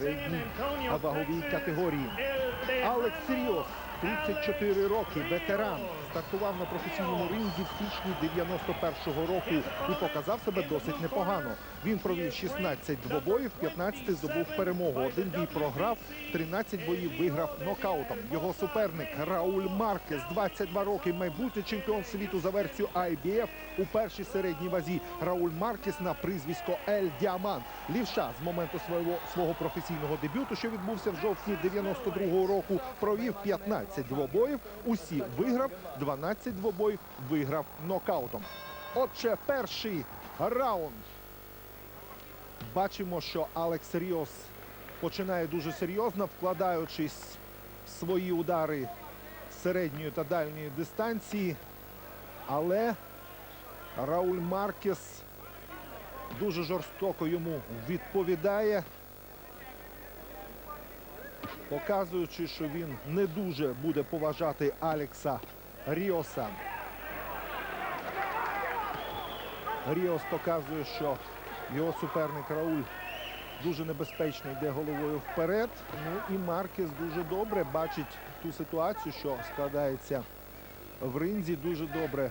середній ваговій категорії. Алекс Ріос, 34 роки, ветеран, стартував на професійному ринзі в січні 91-го року і показав себе досить непогано. Він провів 16 двобоїв, 15 здобув перемогу. Один бій програв, 13 боїв виграв нокаутом. Його суперник Рауль Маркес, 22 роки, майбутній чемпіон світу за версією IBF у першій середній вазі. Рауль Маркес на прізвисько Ель Діаман. Лівша з моменту свого, свого професійного дебюту, що відбувся в жовтні 92-го року, провів 15 двобоїв. Усі виграв, 12 двобоїв виграв нокаутом. Отже, перший раунд. Бачимо, що Алекс Ріос починає дуже серйозно, вкладаючись в свої удари середньої та дальньої дистанції. Але Рауль Маркес дуже жорстоко йому відповідає, показуючи, що він не дуже буде поважати Алекса Ріоса. Ріос показує, що його суперник Рауль дуже небезпечно йде головою вперед. Ну і Маркес дуже добре бачить ту ситуацію, що складається в ринзі. Дуже добре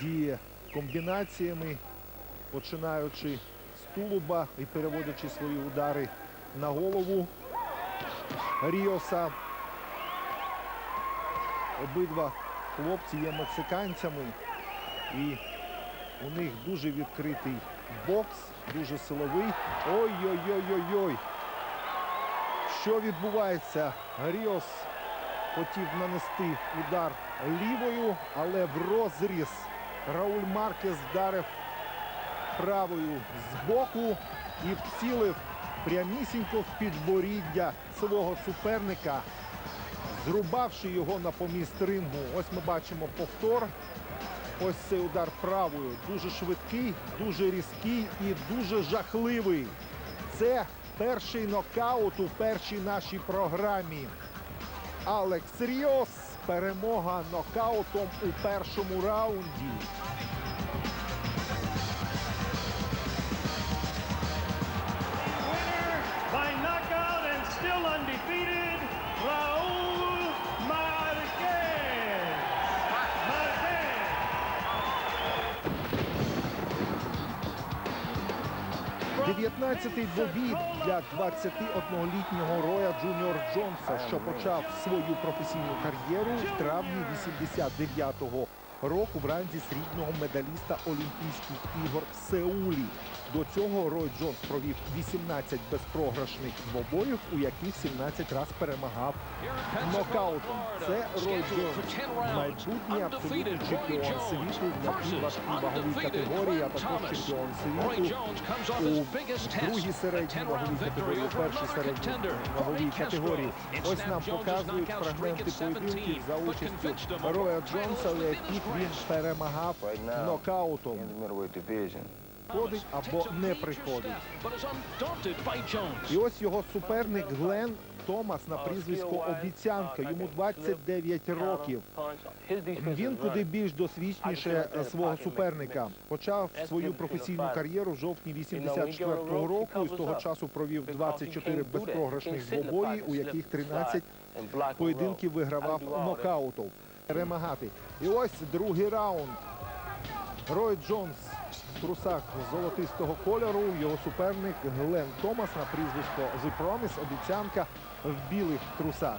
діє комбінаціями, починаючи з тулуба і переводячи свої удари на голову Ріоса. Обидва хлопці є мексиканцями і у них дуже відкритий бокс, дуже силовий. Ой-ой-ой-ой-ой. Що відбувається? Ріос хотів нанести удар лівою, але в розріз Рауль Маркес вдарив правою з боку і вцілив прямісінько в підборіддя свого суперника, зрубавши його на поміст рингу. Ось ми бачимо повтор. Ось цей удар правою. Дуже швидкий, дуже різкий і дуже жахливий. Це перший нокаут у першій нашій програмі. Алекс Ріос. Перемога нокаутом у першому раунді. 19-й добід для 21-літнього Роя Джуніор Джонса, що почав свою професійну кар'єру в травні 89-го року в ранзі срібного медаліста Олімпійських ігор в Сеулі. До цього Рой Джонс провів 18 безпрограшних двобоїв, у яких 17 раз перемагав нокаутом. Це Рой Джонс, майбутній абсолютний чемпіон світу на тій важкій ваговій категорії, а також чемпіон світу у другій середній ваговій категорії, у першій середній ваговій категорії. Ось нам показують фрагменти поєдинків за участю Роя Джонса, у яких він перемагав нокаутом. Приходить або не приходить. І ось його суперник Глен Томас на прізвисько Обіцянка. Йому 29 років. Він куди більш досвідчніше свого суперника. Почав свою професійну кар'єру в жовтні 84-го року і з того часу провів 24 безпрограшних двобої, у яких 13 поєдинків вигравав нокаутом. Перемагати. І ось другий раунд. Рой Джонс трусах золотистого кольору. Його суперник Глен Томас на прізвисько The Promise, обіцянка в білих трусах.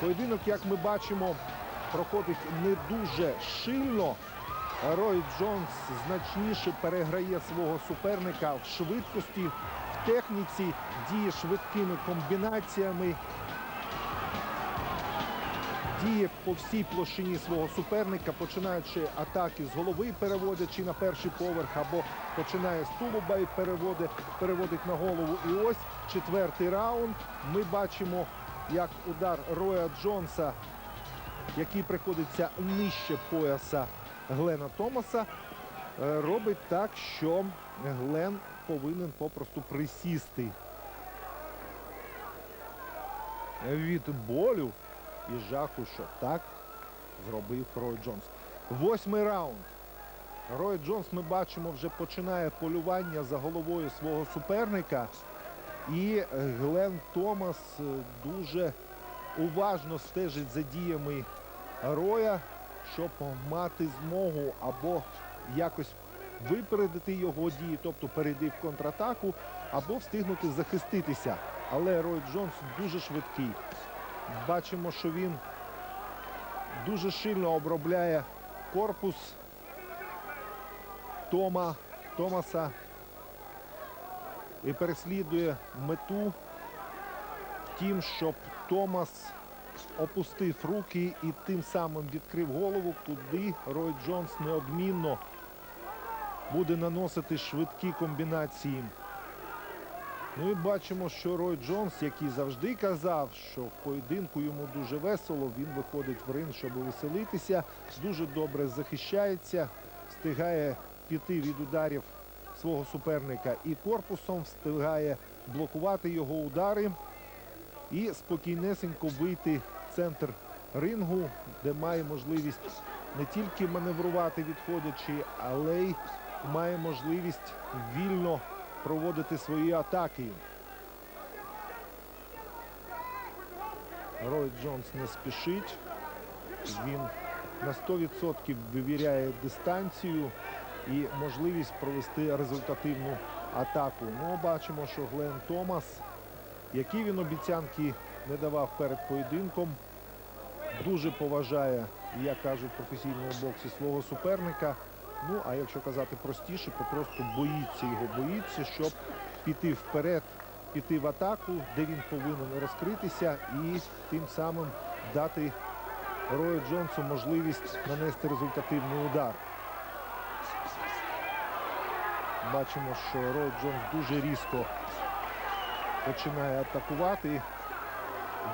Поєдинок, як ми бачимо, проходить не дуже шильно. Рой Джонс значніше переграє свого суперника в швидкості, в техніці, діє швидкими комбінаціями. Діє по всій площині свого суперника, починаючи атаки з голови, переводячи на перший поверх, або починає з тулуба і переводить, переводить на голову. І ось четвертий раунд. Ми бачимо, як удар Роя Джонса, який приходиться нижче пояса Глена Томаса, е, робить так, що Глен повинен попросту присісти від болю і жаху, що так зробив Рой Джонс. Восьмий раунд. Рой Джонс, ми бачимо, вже починає полювання за головою свого суперника. І Глен Томас е, дуже уважно стежить за діями Роя, щоб мати змогу або якось випередити його дії, тобто перейти в контратаку, або встигнути захиститися. Але Рой Джонс дуже швидкий. Бачимо, що він дуже щільно обробляє корпус Тома, Томаса і переслідує мету в тім, щоб Томас опустив руки і тим самим відкрив голову, куди Рой Джонс неодмінно буде наносити швидкі комбінації. Ну і бачимо, що Рой Джонс, який завжди казав, що в поєдинку йому дуже весело, він виходить в ринг, щоб веселитися, дуже добре захищається, встигає піти від ударів свого суперника і корпусом, встигає блокувати його удари і спокійнесенько вийти в центр рингу, де має можливість не тільки маневрувати відходячи, але й має можливість вільно проводити свої атаки. Рой Джонс не спішить. Він на 100% вивіряє дистанцію і можливість провести результативну атаку. Ну, бачимо, що Глен Томас, які він обіцянки не давав перед поєдинком, дуже поважає, як кажуть професійному боксі, свого суперника. Ну, а якщо казати простіше, то просто боїться його, боїться, щоб піти вперед, піти в атаку, де він повинен розкритися і тим самим дати Рою Джонсу можливість нанести результативний удар. Бачимо, що Рой Джонс дуже різко починає атакувати.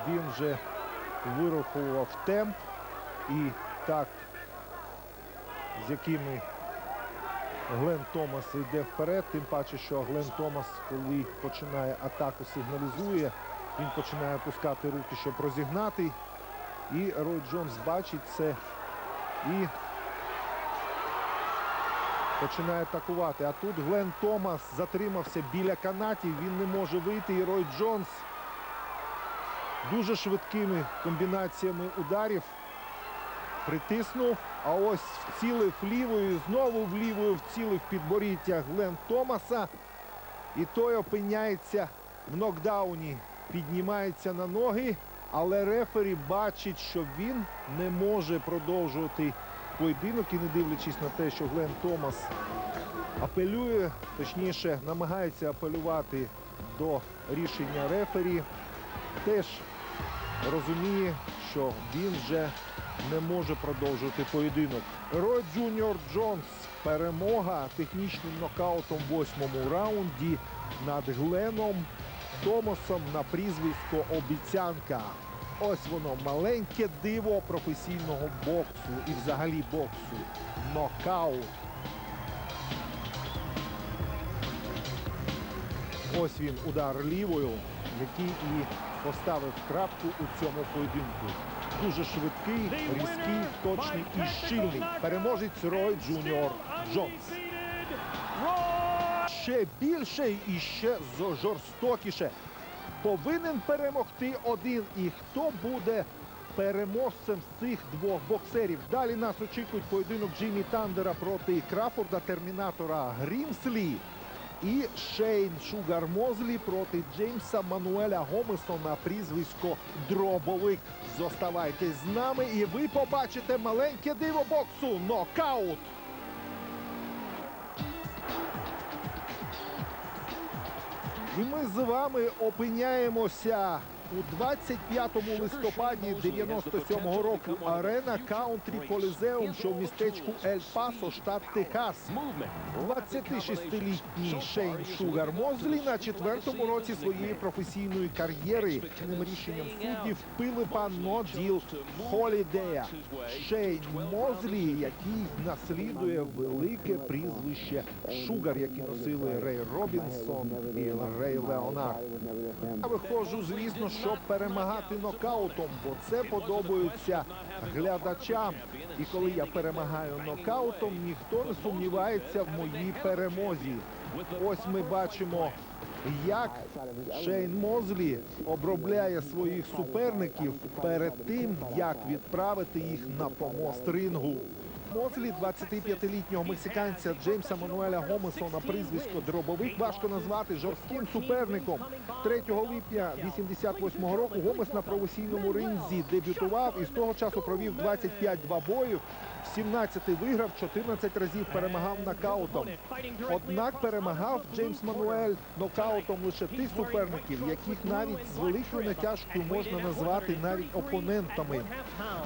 Він вже вирахував темп і такт, з якими Глен Томас йде вперед, тим паче, що Глен Томас, коли починає атаку, сигналізує, він починає опускати руки, щоб розігнати. І Рой Джонс бачить це і починає атакувати. А тут Глен Томас затримався біля канатів, він не може вийти. І Рой Джонс дуже швидкими комбінаціями ударів притиснув, а ось вцілив лівою, знову в лівою вцілив підборіття Глен Томаса. І той опиняється в нокдауні, піднімається на ноги, але рефері бачить, що він не може продовжувати поєдинок. І не дивлячись на те, що Глен Томас апелює, точніше намагається апелювати до рішення рефері, теж розуміє, що він вже не може продовжувати поєдинок. Рой Джуніор Джонс. Перемога технічним нокаутом в восьмому раунді над Гленом Томасом на прізвисько Обіцянка. Ось воно маленьке диво професійного боксу і взагалі боксу. Нокаут. Ось він удар лівою, який і поставив крапку у цьому поєдинку. Дуже швидкий, різкий, точний і щільний. Переможець Рой Джуніор Джонс. Ще більше і ще жорстокіше. Повинен перемогти один. І хто буде переможцем з цих двох боксерів? Далі нас очікують поєдинок Джиммі Тандера проти Крафорда Термінатора Грімслі. І Шейн Шугар Мозлі проти Джеймса Мануеля Гомесона прізвисько Дробовик. Зоставайтесь з нами і ви побачите маленьке диво боксу. Нокаут! І ми з вами опиняємося у 25 листопаді 97-го року. Арена Каунтрі Колізеум, що в містечку Ель Пасо, штат Техас. 26-літній Шейн Шугар Мозлі на четвертому році своєї професійної кар'єри ним рішенням суддів Пилипа Ноділ Холідея. Шейн Мозлі, який наслідує велике прізвище Шугар, які носили Рей Робінсон і Рей Леонард. Я виходжу, звісно, щоб перемагати нокаутом, бо це подобається глядачам. І коли я перемагаю нокаутом, ніхто не сумнівається в моїй перемозі. Ось ми бачимо як Шейн Мозлі обробляє своїх суперників перед тим, як відправити їх на помост рингу. Мозлі 25-літнього мексиканця Джеймса Мануеля Гомеса на прізвисько Дробовик важко назвати жорстким суперником. 3 липня 88-го року Гомес на професійному ринзі дебютував і з того часу провів 25 двобоїв, 17 виграв, 14 разів перемагав нокаутом. Однак перемагав Джеймс Мануель нокаутом лише тих суперників, яких навіть з великою натяжкою можна назвати навіть опонентами.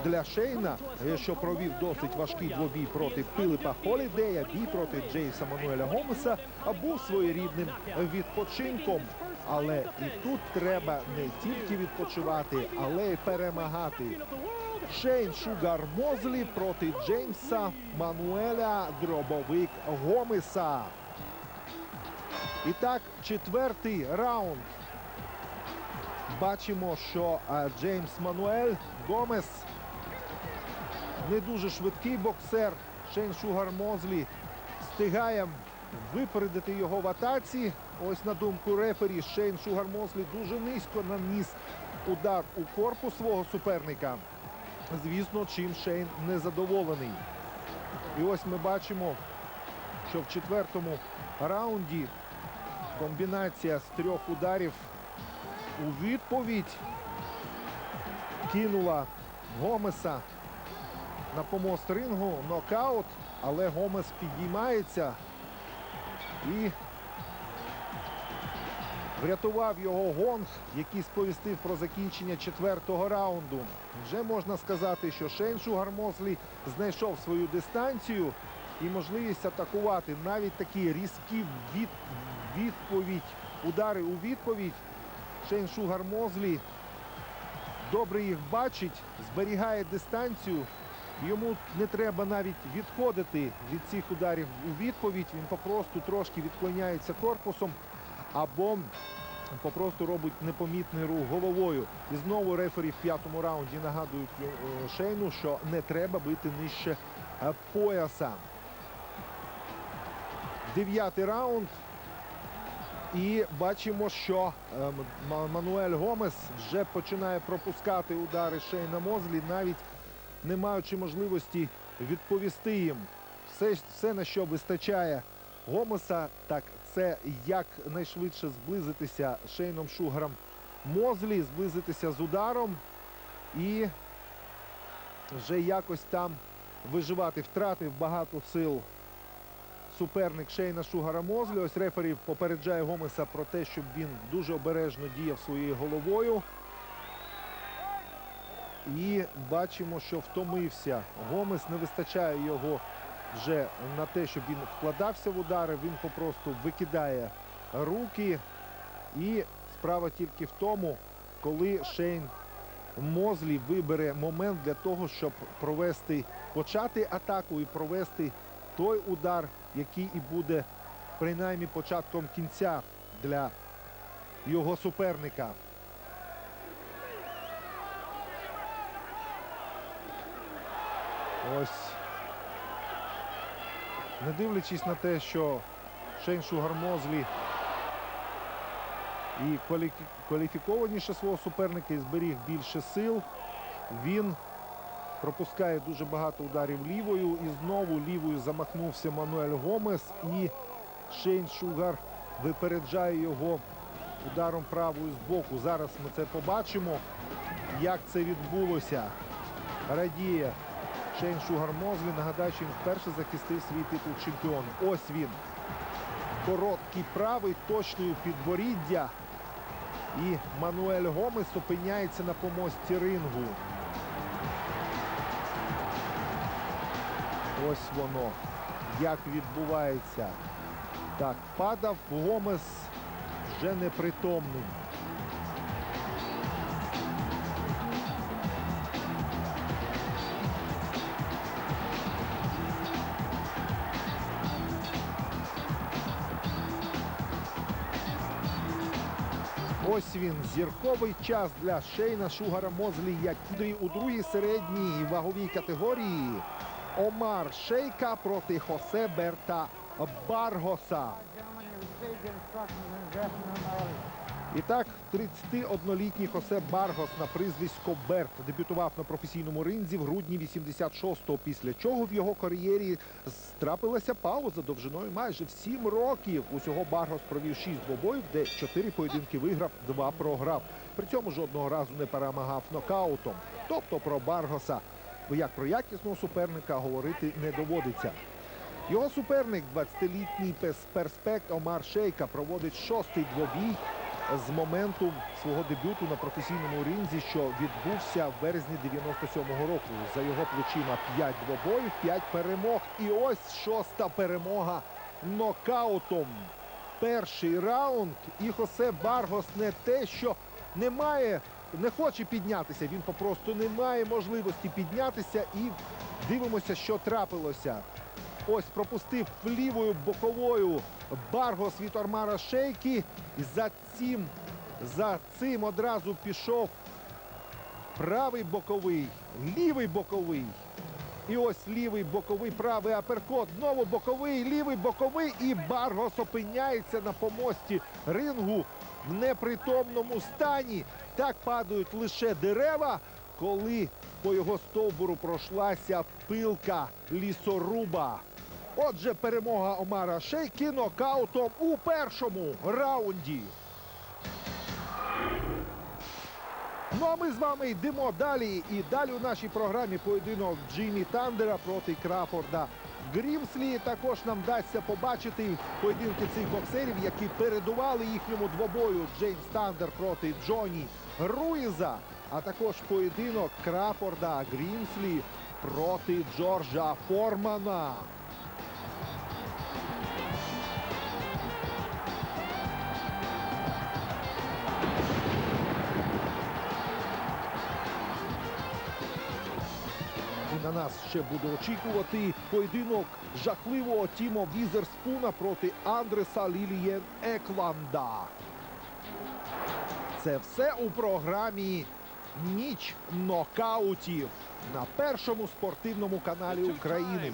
Для Шейна, е, що провів досить важкий двобій проти Філіпа Холідея, бій проти Джейса Мануеля Гомеса, був своєрідним відпочинком. Але і тут треба не тільки відпочивати, але й перемагати. Шейн Шугар Мозлі проти Джеймса Мануеля Дробовик Гомеса. І так, четвертий раунд. Бачимо, що е, Джеймс Мануель Гомес не дуже швидкий боксер. Шейн Шугар Мозлі встигає випередити його в атаці. Ось на думку рефері, Шейн Шугар Мозлі дуже низько наніс удар у корпус свого суперника. Звісно, чим Шейн не задоволений. І ось ми бачимо, що в четвертому раунді комбінація з трьох ударів у відповідь кинула Гомеса на помост рингу. Нокаут, але Гомес підіймається і врятував його гонг, який сповістив про закінчення четвертого раунду. Вже можна сказати, що Шейн Шугар знайшов свою дистанцію і можливість атакувати навіть такі різкі від, відповідь, удари у відповідь. Шейн Шугар Мозлі добре їх бачить, зберігає дистанцію. Йому не треба навіть відходити від цих ударів у відповідь. Він попросту трошки відклоняється корпусом або попросту робить непомітний рух головою. І знову рефері в п'ятому раунді нагадують е, Шейну, що не треба бити нижче е, пояса. Дев'ятий раунд. І бачимо, що е, Мануель Гомес вже починає пропускати удари Шейна Мозлі, навіть не маючи можливості відповісти їм. Все, все на що вистачає Гомеса, так це якнайшвидше зблизитися з Шейном Шугаром Мозлі, зблизитися з ударом і вже якось там виживати. Втратив багато сил суперник Шейна Шугара Мозлі. Ось рефері попереджає Гомеса про те, щоб він дуже обережно діяв своєю головою. І бачимо, що втомився. Гомес не вистачає його вже на те, щоб він вкладався в удари. Він попросту викидає руки. І справа тільки в тому, коли Шейн Мозлі вибере момент для того, щоб провести, почати атаку і провести той удар, який і буде принаймні початком кінця для його суперника. Ось. Не дивлячись на те, що Шейн Шугар Мозлі і квалі- кваліфікованіше свого суперника і зберіг більше сил, він пропускає дуже багато ударів лівою. І знову лівою замахнувся Мануель Гомес. І Шейн Шугар випереджає його ударом правою з боку. Зараз ми це побачимо, як це відбулося. Радіє Шейн Шугар Мозлі. Нагадаю, що він вперше захистив свій титул чемпіона. Ось він. Короткий правий, точною підборіддя. І Мануель Гомес опиняється на помості рингу. Ось воно. Як відбувається. Так, падав Гомес вже непритомним. Ось він зірковий час для Шейна Шугара Мозлі, який у другій середній ваговій категорії Омар Шейка проти Хосе Берта Баргоса. І так, 31-літній Хосе Баргос на прізвисько Берт дебютував на професійному ринзі в грудні 86-го, після чого в його кар'єрі трапилася пауза довжиною майже в 7 років. Усього Баргос провів 6 двобоїв, де 4 поєдинки виграв, 2 програв. При цьому жодного разу не перемагав нокаутом. Тобто про Баргоса, бо як про якісного суперника говорити не доводиться. Його суперник, 20-літній перспект Омар Шейка, проводить шостий двобій з моменту свого дебюту на професійному ринзі, що відбувся в березні 97-го року. За його плечима 5 двобоїв, 5 перемог. І ось шоста перемога нокаутом. Перший раунд. І Хосе Баргос не те, що не має, не хоче піднятися. Він попросту не має можливості піднятися. І дивимося, що трапилося. Ось пропустив лівою боковою Баргос від Ормара Шейки. І за цим, за цим одразу пішов правий боковий, лівий боковий. І ось лівий боковий, правий аперкот, знову боковий, лівий боковий. І Баргос опиняється на помості рингу в непритомному стані. Так падають лише дерева, коли по його стовбуру пройшлася пилка лісоруба. Отже, перемога Омара Шейки нокаутом у першому раунді. Ну а ми з вами йдемо далі. І далі у нашій програмі поєдинок Джиммі Тандера проти Крафорда Грімслі. Також нам вдасться побачити поєдинки цих боксерів, які передували їхньому двобою Джеймс Тандер проти Джоні Руїза. А також поєдинок Крафорда Грімслі проти Джорджа Формана. На нас ще буде очікувати поєдинок жахливого Тімо Візерспуна проти Андреса Лілієн Екланда. Це все у програмі Ніч нокаутів на першому спортивному каналі України.